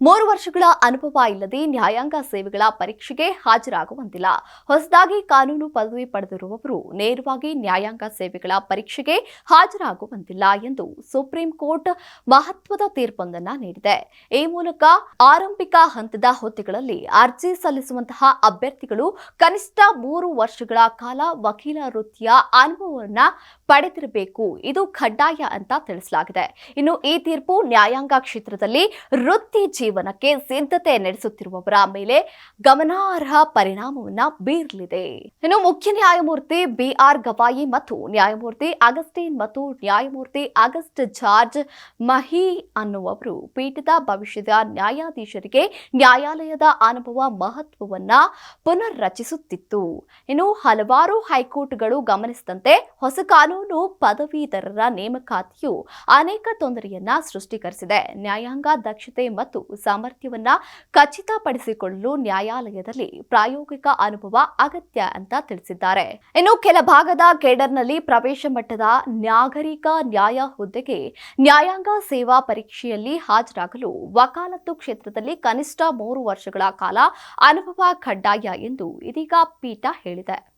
ಮೂರು ವರ್ಷಗಳ ಅನುಭವ ಇಲ್ಲದೆ ನ್ಯಾಯಾಂಗ ಸೇವೆಗಳ ಪರೀಕ್ಷೆಗೆ ಹಾಜರಾಗುವಂತಿಲ್ಲ. ಹೊಸದಾಗಿ ಕಾನೂನು ಪದವಿ ಪಡೆದಿರುವವರು ನೇರವಾಗಿ ನ್ಯಾಯಾಂಗ ಸೇವೆಗಳ ಪರೀಕ್ಷೆಗೆ ಹಾಜರಾಗುವಂತಿಲ್ಲ ಎಂದು ಸುಪ್ರೀಂ ಕೋರ್ಟ್ ಮಹತ್ವದ ತೀರ್ಪೊಂದನ್ನು ನೀಡಿದೆ. ಈ ಮೂಲಕ ಆರಂಭಿಕ ಹಂತದ ಹುದ್ದೆಗಳಲ್ಲಿ ಅರ್ಜಿ ಸಲ್ಲಿಸುವಂತಹ ಅಭ್ಯರ್ಥಿಗಳು ಕನಿಷ್ಠ ಮೂರು ವರ್ಷಗಳ ಕಾಲ ವಕೀಲ ವೃತ್ತಿಯ ಅನುಭವವನ್ನ ಪಡೆದಿರಬೇಕು. ಇದು ಕಡ್ಡಾಯ ಅಂತ ತಿಳಿಸಲಾಗಿದೆ. ಇನ್ನು ಈ ತೀರ್ಪು ನ್ಯಾಯಾಂಗ ಕ್ಷೇತ್ರದಲ್ಲಿ ವೃತ್ತಿ ಜೀವನಕ್ಕೆ ಸಿದ್ಧತೆ ನಡೆಸುತ್ತಿರುವವರ ಮೇಲೆ ಗಮನಾರ್ಹ ಪರಿಣಾಮವನ್ನ ಬೀರಲಿದೆ. ಇನ್ನು ಮುಖ್ಯ ನ್ಯಾಯಮೂರ್ತಿ ಬಿಆರ್ ಗವಾಯಿ ಮತ್ತು ನ್ಯಾಯಮೂರ್ತಿ ಅಗಸ್ಟಿನ್ ಮತ್ತು ನ್ಯಾಯಮೂರ್ತಿ ಅಗಸ್ಟ್ ಜಾರ್ಜ್ ಮಹಿ ಅನ್ನುವರು ಪೀಠದ ಭವಿಷ್ಯದ ನ್ಯಾಯಾಧೀಶರಿಗೆ ನ್ಯಾಯಾಲಯದ ಅನುಭವ ಮಹತ್ವವನ್ನ ಪುನರ್ರಚಿಸುತ್ತಿತ್ತು. ಇನ್ನು ಹಲವಾರು ಹೈಕೋರ್ಟ್ಗಳು ಗಮನಿಸಿದಂತೆ ಹೊಸ ಕಾನೂನು ಪದವೀಧರರ ನೇಮಕಾತಿಯು ಅನೇಕ ತೊಂದರೆಯನ್ನ ಸೃಷ್ಟಿಕರಿಸಿದೆ. ನ್ಯಾಯಾಂಗ ದಕ್ಷತೆ ಮತ್ತು ಸಾಮರ್ಥ್ಯವನ್ನ ಖಚಿತಪಡಿಸಿಕೊಳ್ಳಲು ನ್ಯಾಯಾಲಯದಲ್ಲಿ ಪ್ರಾಯೋಗಿಕ ಅನುಭವ ಅಗತ್ಯ ಅಂತ ತಿಳಿಸಿದ್ದಾರೆ. ಇನ್ನು ಕೆಲ ಭಾಗದ ಕೇಡರ್ನಲ್ಲಿ ಪ್ರವೇಶ ಮಟ್ಟದ ನಾಗರಿಕ ನ್ಯಾಯ ಹುದ್ದೆಗೆ ನ್ಯಾಯಾಂಗ ಸೇವಾ ಪರೀಕ್ಷೆಯಲ್ಲಿ ಹಾಜರಾಗಲು ವಕಾಲತ್ತು ಕ್ಷೇತ್ರದಲ್ಲಿ ಕನಿಷ್ಠ ಮೂರು ವರ್ಷಗಳ ಕಾಲ ಅನುಭವ ಕಡ್ಡಾಯ ಎಂದು ಇದೀಗ ಪೀಠ ಹೇಳಿದೆ.